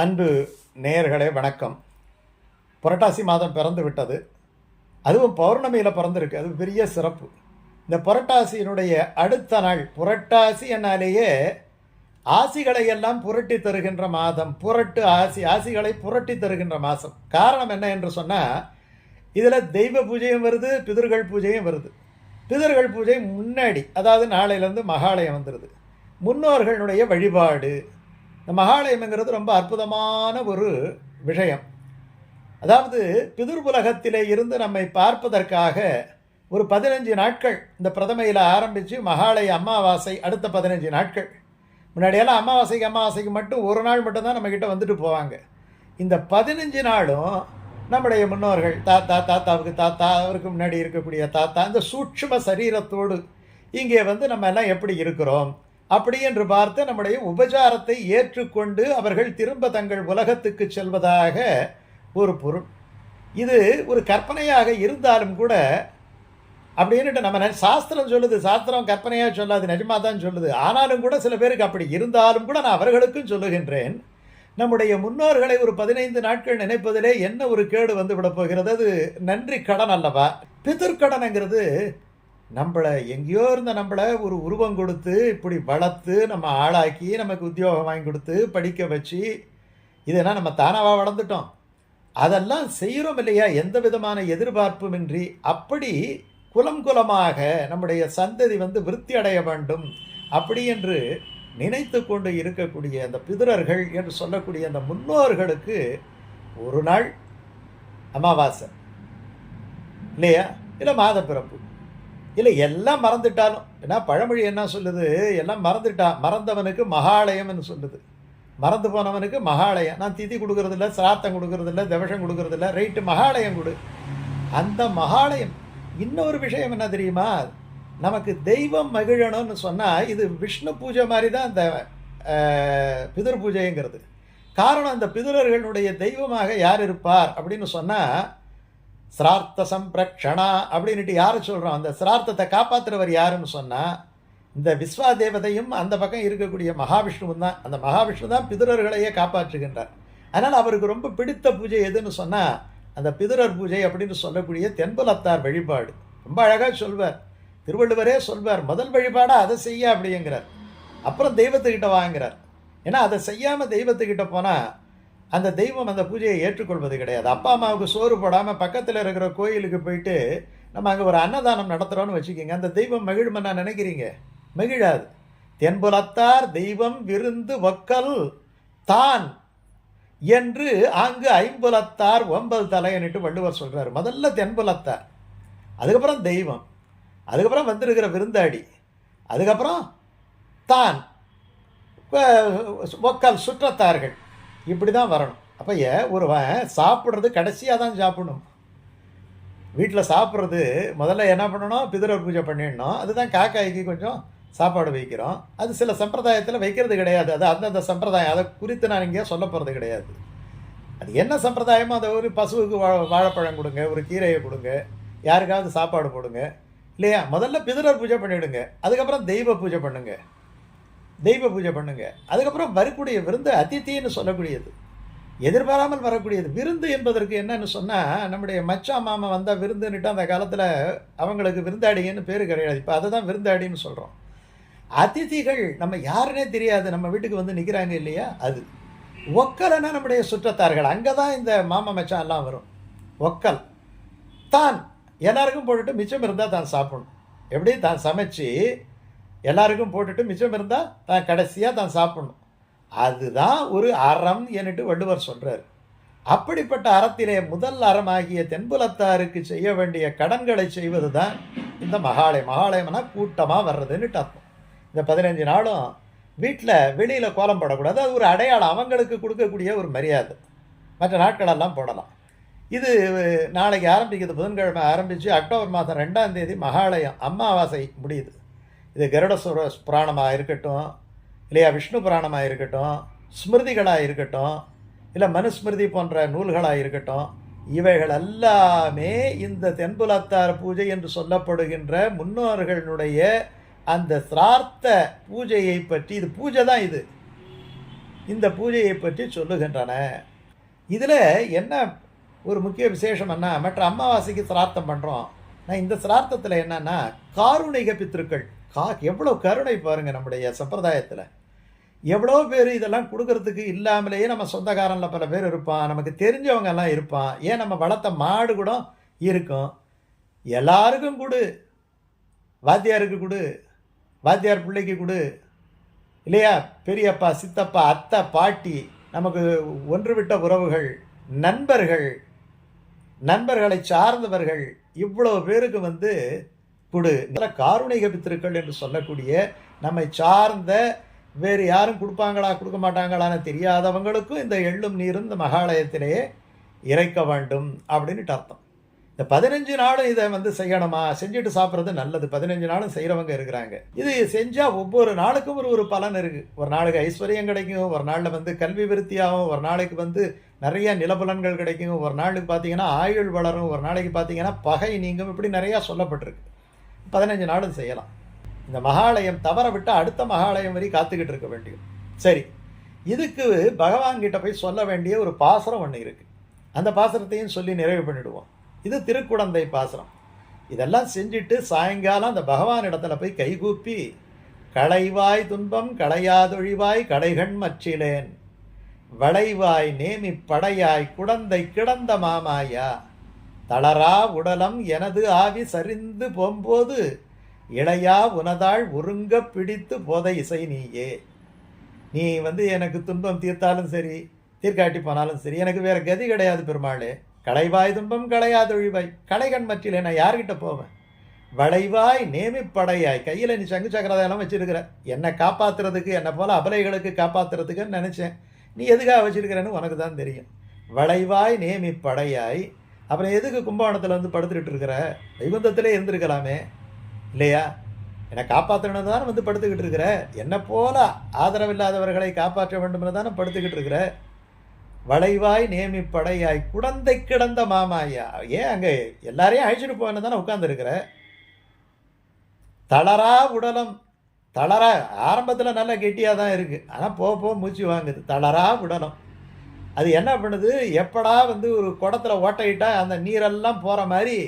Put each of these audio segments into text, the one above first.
அன்பு நேயர்களே வணக்கம். புரட்டாசி மாதம் பிறந்து விட்டது. அதுவும் பௌர்ணமியில் பிறந்திருக்கு. அது பெரிய சிறப்பு. இந்த புரட்டாசியினுடைய அடுத்த நாள் புரட்டாசி என்னாலேயே ஆசிகளை எல்லாம் புரட்டி தருகின்ற மாதம் புரட்டு ஆசி ஆசிகளை புரட்டி தருகின்ற மாதம். காரணம் என்ன என்று சொன்னால் இதில் தெய்வ பூஜையும் வருது பிதர்கள் பூஜையும் வருது. பிதர்கள் பூஜை முன்னாடி அதாவது நாளையிலேருந்து மகாலயம் வந்துடுது முன்னோர்களுடைய வழிபாடு இந்த மகாலயம்ங்கிறது ரொம்ப அற்புதமான ஒரு விஷயம். அதாவது பிதுர்புலகத்திலே இருந்து நம்மை பார்ப்பதற்காக ஒரு பதினஞ்சு நாட்கள் இந்த பிரதமையில் ஆரம்பித்து மகாலய அமாவாசை அடுத்த பதினஞ்சு நாட்கள். முன்னாடியெல்லாம் அமாவாசைக்கு அமாவாசைக்கு மட்டும் ஒரு நாள் மட்டும்தான் நம்மக்கிட்ட வந்துட்டு போவாங்க. இந்த பதினஞ்சு நாளும் நம்முடைய முன்னோர்கள் தாத்தா தாத்தாவுக்கு தாத்தா அவருக்கு முன்னாடி இருக்கக்கூடிய தாத்தா இந்த சூட்சும சரீரத்தோடு இங்கே வந்து நம்ம எல்லாம் எப்படி இருக்கிறோம்? அப்படி என்று பார்த்து நம்முடைய உபச்சாரத்தை ஏற்றுக்கொண்டு அவர்கள் திரும்ப தங்கள் உலகத்துக்கு செல்வதாக ஒரு பொருள். இது ஒரு கற்பனையாக இருந்தாலும் கூட அப்படின்னுட்டு நம்ம சாஸ்திரம் சொல்லுது சாஸ்திரம் கற்பனையாக சொல்லாது நிஜமாக தான் சொல்லுது. ஆனாலும் கூட சில பேருக்கு அப்படி இருந்தாலும் கூட நான் அவர்களுக்கும் சொல்லுகின்றேன். நம்முடைய முன்னோர்களை ஒரு பதினைந்து நாட்கள் நினைப்பதிலே என்ன ஒரு கேடு வந்து விட போகிறது? அது நன்றி கடன் அல்லவா? பிதிர்கடனுங்கிறது நம்மளை எங்கேயோ இருந்த நம்மளை ஒரு உருவம் கொடுத்து இப்படி வளர்த்து நம்ம ஆளாக்கி நமக்கு உத்தியோகம் வாங்கி கொடுத்து படிக்க வச்சு இதெல்லாம் நம்ம தானாவாக வளர்ந்துட்டோம். அதெல்லாம் செய்கிறோம் இல்லையா? எந்த விதமான எதிர்பார்ப்புமின்றி அப்படி குலம் குலமாக நம்முடைய சந்ததி வந்து விருத்தி அடைய வேண்டும். அப்படி என்று நினைத்து கொண்டு இருக்கக்கூடிய அந்த பிதுரர்கள் என்று சொல்லக்கூடிய அந்த முன்னோர்களுக்கு ஒரு நாள் அமாவாசை. இல்லையா? இல்லை மாத பிறப்பு இல்லை எல்லாம் மறந்துட்டாலும். ஏன்னா பழமொழி என்ன சொல்லுது? எல்லாம் மறந்துட்டான் மறந்தவனுக்கு மகாலயம்னு சொல்லுது. மறந்து போனவனுக்கு மகாலயம். நான் திதி கொடுக்கறதில்ல சிராத்தம் கொடுக்கறதில்ல தவஷம் கொடுக்கறதில்ல. ரைட்டு மகாலயம் கொடு. அந்த மகாலயம் இன்னொரு விஷயம் என்ன தெரியுமா? நமக்கு தெய்வம் மகிழணும்னு சொன்னால் இது விஷ்ணு பூஜை மாதிரி தான் அந்த பிதர் பூஜைங்கிறது. காரணம் அந்த பிதுரர்களுடைய தெய்வமாக யார் இருப்பார் அப்படின்னு சொன்னால் சிரார்த்த சம்பிரக்ஷணா அப்படின்ட்டு யாரை சொல்கிறோம் அந்த சிரார்த்தத்தை காப்பாற்றுறவர் யாருன்னு சொன்னால் இந்த விஸ்வா தேவதையும் அந்த பக்கம் இருக்கக்கூடிய மகாவிஷ்ணுவும் தான். அந்த மகாவிஷ்ணு தான் பிதுரர்களையே காப்பாற்றுகின்றார். அதனால் அவருக்கு ரொம்ப பிடித்த பூஜை எதுன்னு சொன்னால் அந்த பிதுரர் பூஜை அப்படின்னு சொல்லக்கூடிய தென்புலத்தார் வழிபாடு. ரொம்ப அழகாக சொல்வார். திருவள்ளுவரே சொல்வார் முதல் வழிபாடாக அதை செய்ய அப்படிங்கிறார். அப்புறம் தெய்வத்துக்கிட்ட வாங்குறார். ஏன்னா அதை செய்யாமல் தெய்வத்துக்கிட்ட போனால் அந்த தெய்வம் அந்த பூஜையை ஏற்றுக்கொள்வது கிடையாது. அப்பா அம்மாவுக்கு சோறு போடாமல் பக்கத்தில் இருக்கிற கோயிலுக்கு போயிட்டு நம்ம அங்கே ஒரு அன்னதானம் நடத்துகிறோன்னு வச்சுக்கோங்க. அந்த தெய்வம் மகிழுமா நினைக்கிறீங்க? மகிழாது. தென்புலத்தார் தெய்வம் விருந்து வக்கல் தான் என்று அங்கு ஐம்புலத்தார் ஒன்பது தலையன்ட்டு வள்ளுவர் சொல்கிறார் முதல்ல தென்புலத்தார் அதுக்கப்புறம் தெய்வம் அதுக்கப்புறம் வந்திருக்கிற விருந்தாடி அதுக்கப்புறம் தான் ஒக்கல் சுற்றத்தார்கள். இப்படி தான் வரணும். அப்போ ஒருவன் சாப்பிட்றது கடைசியாக தான் சாப்பிடணும். வீட்டில் சாப்பிட்றது முதல்ல என்ன பண்ணணும்? பிதரர் பூஜை பண்ணிடணும். அதுதான் காக்காய்க்கு கொஞ்சம் சாப்பாடு வைக்கிறோம். அது சில சம்பிரதாயத்தில் வைக்கிறது கிடையாது. அது அந்தந்த சம்பிரதாயம். அதை குறித்து நான் இங்கே சொல்ல போகிறது கிடையாது. அது என்ன சம்பிரதாயமோ அதை ஒரு பசுவுக்கு வா வாழைப்பழம் கொடுங்க ஒரு கீரையை கொடுங்க யாருக்காவது சாப்பாடு போடுங்க. இல்லையா? முதல்ல பிதரர் பூஜை பண்ணிவிடுங்க அதுக்கப்புறம் தெய்வ பூஜை பண்ணுங்கள் தெய்வ பூஜை பண்ணுங்க. அதுக்கப்புறம் வரக்கூடிய விருந்து அதித்தின்னு சொல்லக்கூடியது. எதிர்பாராமல் வரக்கூடியது. விருந்து என்பதற்கு என்னன்னு சொன்னால் நம்முடைய மச்சான் மாமா வந்தால் விருந்துன்னுட்டு அந்த காலத்தில் அவங்களுக்கு விருந்தாடிங்கன்னு பேர் கிடையாது. இப்போ அதை தான் விருந்தாடின்னு சொல்கிறோம் அதிதிகள் நம்ம யாருன்னே தெரியாது. நம்ம வீட்டுக்கு வந்து நிற்கிறாங்க இல்லையா? அது. ஒக்கல்னா நம்முடைய சுற்றத்தார்கள். அங்கே தான் இந்த மாமா மச்சான் எல்லாம் வரும். ஒக்கல். தான். எல்லாருக்கும் போட்டுட்டு மிச்சம் இருந்தால் தான் சாப்பிடணும். எப்படி தான் சமைச்சு எல்லாருக்கும் போட்டுட்டு மிச்சம் இருந்தால் தான் கடைசியாக தான் சாப்பிடணும். அதுதான் ஒரு அறம் என்னட்டு வள்ளுவர் சொல்கிறார் அப்படிப்பட்ட அறத்திலே முதல் அறமாகிய தென்புலத்தாருக்கு செய்ய வேண்டிய கடன்களை செய்வது தான் இந்த மகாலயம். மகாலயம்னா கூட்டமாக வர்றதுன்னுட்டு அர்த்தம். இந்த பதினஞ்சு நாளும் வீட்டில் வெளியில் கோலம் போடக்கூடாது. அது ஒரு அடையாளம். அவங்களுக்கு கொடுக்கக்கூடிய ஒரு மரியாதை. மற்ற நாட்களெல்லாம் போடலாம். இது நாளைக்கு ஆரம்பிக்குது. புதன்கிழமை ஆரம்பித்து அக்டோபர் மாதம் ரெண்டாம் தேதி மகாலயம் அம்மாவாசை முடியுது. இது கருடசுர புராணமாக இருக்கட்டும் இல்லையா விஷ்ணு புராணமாக இருக்கட்டும் ஸ்மிருதிகளாக இருக்கட்டும் இல்லை மனுஸ்மிருதி போன்ற நூல்களாக இருக்கட்டும் இவைகள் எல்லாமே இந்த தென்புலத்தார் பூஜை என்று சொல்லப்படுகின்ற முன்னோர்களுடைய அந்த சிரார்த்த பூஜையை பற்றி இது பூஜை தான் இது. இந்த பூஜையை பற்றி சொல்லுகின்றன. இதில் என்ன ஒரு முக்கிய விசேஷம்னா மற்ற அமாவாசைக்கு சிரார்த்தம் பண்ணுறோம் நான் இந்த சிரார்த்தத்தில் என்னென்னா காருணிக பித்திருக்கள் கா எவ்வளோ கருணை பாருங்கள் நம்முடைய சம்பிரதாயத்தில். எவ்வளோ பேர் இதெல்லாம் கொடுக்கறதுக்கு இல்லாமலேயே நம்ம சொந்தக்காரனில் பல பேர் இருப்பான். நமக்கு தெரிஞ்சவங்க எல்லாம் இருப்பான். ஏன் நம்ம வளர்த்த மாடு கூட இருக்கும். எல்லாருக்கும் கொடு. வாத்தியாருக்கு கொடு. வாத்தியார் பிள்ளைக்கு கொடு. இல்லையா? பெரியப்பா சித்தப்பா அத்தை பாட்டி நமக்கு ஒன்றுவிட்ட உறவுகள் நண்பர்கள் நண்பர்களை சார்ந்தவர்கள் இவ்வளோ பேருக்கு வந்து கொடு. நல்ல காருணிக பித்திருக்கள் என்று சொல்லக்கூடிய நம்மை சார்ந்த வேறு யாரும் கொடுப்பாங்களா கொடுக்க மாட்டாங்களான்னு தெரியாதவங்களுக்கும் இந்த எள்ளும் நீரும் இந்த மகாலயத்திலேயே இறைக்க வேண்டும் அப்படின்னுட்டு அர்த்தம். இந்த பதினஞ்சு நாளும் இதை வந்து செய்யணுமா? செஞ்சுட்டு சாப்பிட்றது நல்லது. பதினஞ்சு நாளும் செய்கிறவங்க இருக்கிறாங்க. இது செஞ்சால் ஒவ்வொரு நாளுக்கும் ஒரு ஒரு பலன் இருக்குது ஒரு நாளுக்கு ஐஸ்வர்யம் கிடைக்கும். ஒரு நாளில் வந்து கல்வி விருத்தியாகும். ஒரு நாளைக்கு வந்து நிறைய நிலபலன்கள் கிடைக்கும். ஒரு நாளுக்கு பார்த்தீங்கன்னா ஆயுள் வளரும். ஒரு நாளைக்கு பார்த்தீங்கன்னா பகை நீங்கும். இப்படி நிறையா சொல்லப்பட்டிருக்கு. பதினஞ்சு நாளும் செய்யலாம். இந்த மகாலயம் தவற விட்டு அடுத்த மகாலயம் வரை காத்துக்கிட்டு இருக்க வேண்டியது. சரி இதுக்கு பகவான் கிட்ட போய் சொல்ல வேண்டிய ஒரு பாசரம் ஒன்று இருக்குது அந்த பாசரத்தையும் சொல்லி நிறைவு பண்ணிடுவோம். இது திருக்குடந்தை பாசரம். இதெல்லாம் செஞ்சுட்டு சாயங்காலம் அந்த பகவான் இடத்துல போய் கைகூப்பி களைவாய் துன்பம் களையாதொழிவாய் கடைகண் மற்றிலேன் வளைவாய் நேமி படையாய் குடந்தை கிடந்த மாமாயா. தளரா உடலம் எனது ஆவி சரிந்து போம்போது இளையா உனதாள் ஒருங்க பிடித்து போத இசை நீயே. நீ வந்து எனக்கு துன்பம் தீர்த்தாலும் சரி தீர்க்காட்டி போனாலும் சரி எனக்கு வேற கதி கிடையாது பெருமாளே. களைவாய் துன்பம் களையாதொழிவாய் களைகண் மற்றில் நான் யார்கிட்ட போவேன்? வளைவாய் நேமிப்படையாய் கையில் நீ சங்கு சக்கரதையெல்லாம் வச்சிருக்கிற. என்னை காப்பாத்துறதுக்கு என்னை போல அபலைகளுக்கு காப்பாத்துறதுக்குன்னு நினச்சேன். நீ எதுக்காக வச்சிருக்கிறேன்னு உனக்கு தான் தெரியும். வளைவாய் நேமிப்படையாய் அப்புறம் எதுக்கு கும்பகோணத்தில் வந்து படுத்துக்கிட்டு இருக்கிற? வைகுந்தத்திலே இருந்திருக்கலாமே. இல்லையா? என்னை காப்பாற்றணும் தானே வந்து படுத்துக்கிட்டு இருக்கிற. என்னை போல ஆதரவில்லாதவர்களை காப்பாற்ற வேண்டும் தானே படுத்துக்கிட்டு இருக்கிற. வளைவாய் நேமி படையாய் குடந்தை கிடந்த மாமாயா ஏன் அங்கே எல்லாரையும் அழிச்சிட்டு போன்னு தானே உட்காந்துருக்கிற தளரா உடலம். தளரா ஆரம்பத்தில் நல்ல கெட்டியாக தான் இருக்குது ஆனால் போக போக மூச்சு வாங்குது. தளரா உடலம். அது என்ன பண்ணுது? எப்படா வந்து ஒரு குடத்தில் ஓட்டையிட்டால் அந்த நீரெல்லாம் போகிற மாதிரி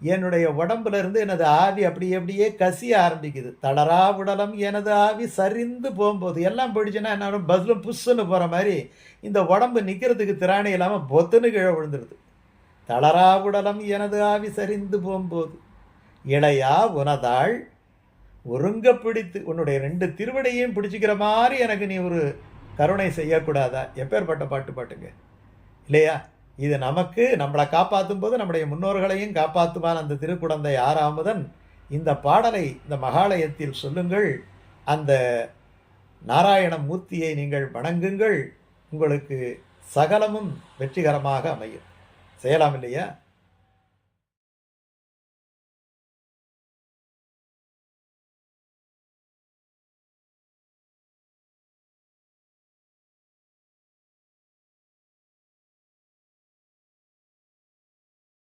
என்னுடைய உடம்புலேருந்து எனது ஆவி அப்படி அப்படியே கசிய ஆரம்பிக்குது. தளரா உடலம் எனது ஆவி சரிந்து போகும்போது எல்லாம் போயிடுச்சுன்னா என்ன பஸ்ஸில் புஷ்ஷுன்னு போகிற மாதிரி இந்த உடம்பு நிற்கிறதுக்கு திராணி இல்லாமல் பொத்துன்னு கீழே விழுந்துடுது தளரா உடலம் எனது ஆவி சரிந்து போகும்போது இளையா உனதாள்? ஒருங்க பிடித்து உன்னுடைய ரெண்டு திருவடையும் பிடிச்சிக்கிற மாதிரி எனக்கு நீ ஒரு கருணை செய்யக்கூடாதா? எப்பேற்பட்ட பாட்டு பாட்டுங்க? இல்லையா? இது நமக்கு நம்மளை காப்பாற்றும் போது நம்முடைய முன்னோர்களையும் காப்பாற்றுமான அந்த திருக்குடந்தை ஆறாமுதன். இந்த பாடலை இந்த மகாலயத்தில் சொல்லுங்கள். அந்த நாராயண மூர்த்தியை நீங்கள் வணங்குங்கள். உங்களுக்கு சகலமும் வெற்றிகரமாக அமையும். செய்யலாம் இல்லையா?